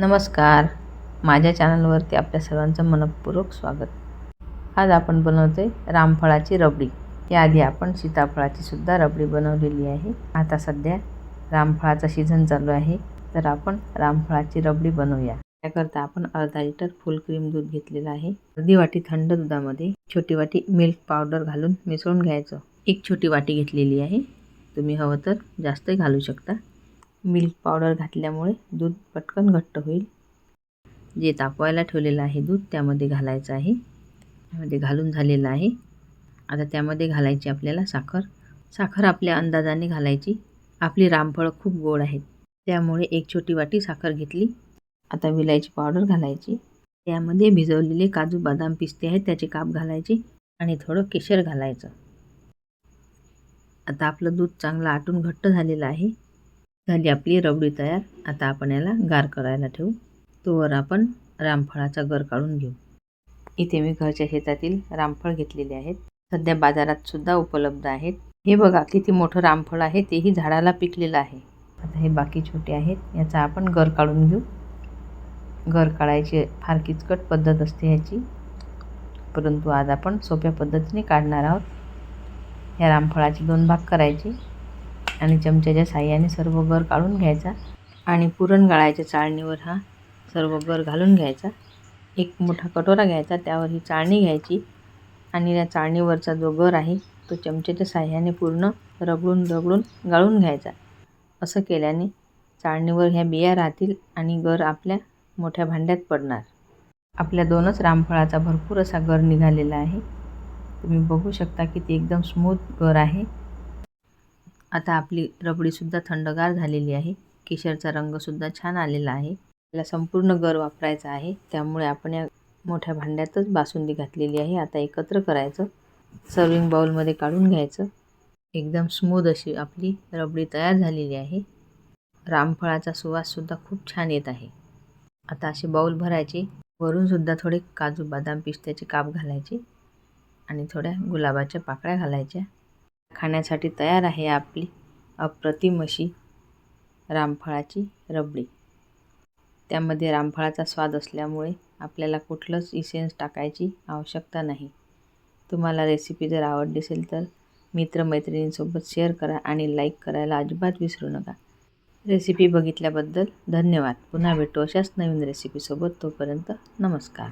नमस्कार. माझ्या चॅनलवरती आपल्या सर्वांचं मनपूर्वक स्वागत. आज आपण बनवतो आहे रामफळाची रबडी. याआधी आपण सीताफळाची सुद्धा रबडी बनवलेली आहे. आता सध्या रामफळाचा सीझन चालू आहे. तर आपण रामफळाची रबडी बनवूया. त्याकरता आपण अर्धा लिटर फुल क्रीम दूध घेतलेलं आहे. अर्धी वाटी थंड दुधामध्ये छोटी वाटी मिल्क पावडर घालून मिसळून घ्यायचं. एक छोटी वाटी घेतलेली आहे. तुम्ही हवं तर जास्तही घालू शकता. मिल्क पावडर घातल्यामुळे दूध पटकन घट्ट होईल. जे तापवायला ठेवलेलं आहे दूध त्यामध्ये घालायचं आहे. त्यामध्ये घालून झालेलं आहे. आता त्यामध्ये घालायची आपल्याला साखर. साखर आपल्या अंदाजाने घालायची. आपली रामफळं खूप गोड आहेत. त्यामुळे एक छोटी वाटी साखर घेतली. आता विलायची पावडर घालायची. त्यामध्ये भिजवलेले काजू बदाम पिस्ते आहेत त्याचे काप घालायचे आणि थोडं केशर घालायचं. आता आपलं दूध चांगलं आटून घट्ट झालेलं आहे. झाली आपली रबडी तयार. आता आपण याला गार करायला ठेवू. तोवर आपण रामफळाचा गर काढून घेऊ. इथे मी घरच्या शेतातील रामफळ घेतलेले आहेत. सध्या बाजारात सुद्धा उपलब्ध आहेत. हे बघा किती मोठं रामफळ आहे तेही झाडाला पिकलेलं आहे. आता हे बाकी छोटे आहेत. याचा आपण गर काढून घेऊ. गर काढायची फार किचकट पद्धत असते ह्याची. परंतु आज आपण सोप्या पद्धतीने काढणार आहोत. या रामफळाचे दोन भाग करायचे. आणि चमच्याच्या साह्याने सर्व गर काढून घ्यायचा आणि पुरण गाळायच्या चाळणीवर हा सर्व गर घालून घ्यायचा. एक मोठा कटोरा घ्यायचा त्यावर ही चाळणी घ्यायची आणि या चाळणीवरचा जो गर आहे तो चमच्याच्या साह्याने पूर्ण रगडून रगडून गाळून घ्यायचा. असं केल्याने चाळणीवर ह्या बिया राहतील आणि गर आपल्या मोठ्या भांड्यात पडणार. आपल्या दोनच रामफळाचा भरपूर असा गर निघालेला आहे. तुम्ही बघू शकता की ती एकदम स्मूथ गर आहे. आता आपली रबडीसुद्धा थंडगार झालेली आहे. केशरचा रंगसुद्धा छान आलेला आहे. त्याला संपूर्ण गर वापरायचा आहे. त्यामुळे आपण या मोठ्या भांड्यातच बासुंदी घातलेली आहे. आता एकत्र करायचं. सर्विंग बाउलमध्ये काढून घ्यायचं. एकदम स्मूद अशी आपली रबडी तयार झालेली आहे. रामफळाचा सुवाससुद्धा खूप छान येत आहे. आता असे बाऊल भरायचे. वरूनसुद्धा थोडे काजू बदाम पिस्त्याचे काप घालायचे आणि थोड्या गुलाबाच्या पाकळ्या घालायच्या. खाण्यासाठी तयार आहे आपली अप्रतिम अशी रामफळाची रबडी. त्यामध्ये रामफळाचा स्वाद असल्यामुळे आपल्याला कुठलंच इसेन्स टाकायची आवश्यकता नाही. तुम्हाला रेसिपी जर आवडली असेल तर मित्रमैत्रिणींसोबत शेअर करा आणि लाईक करायला अजिबात विसरू नका. रेसिपी बघितल्याबद्दल धन्यवाद. पुन्हा भेटू अशाच नवीन रेसिपीसोबत तोपर्यंत नमस्कार.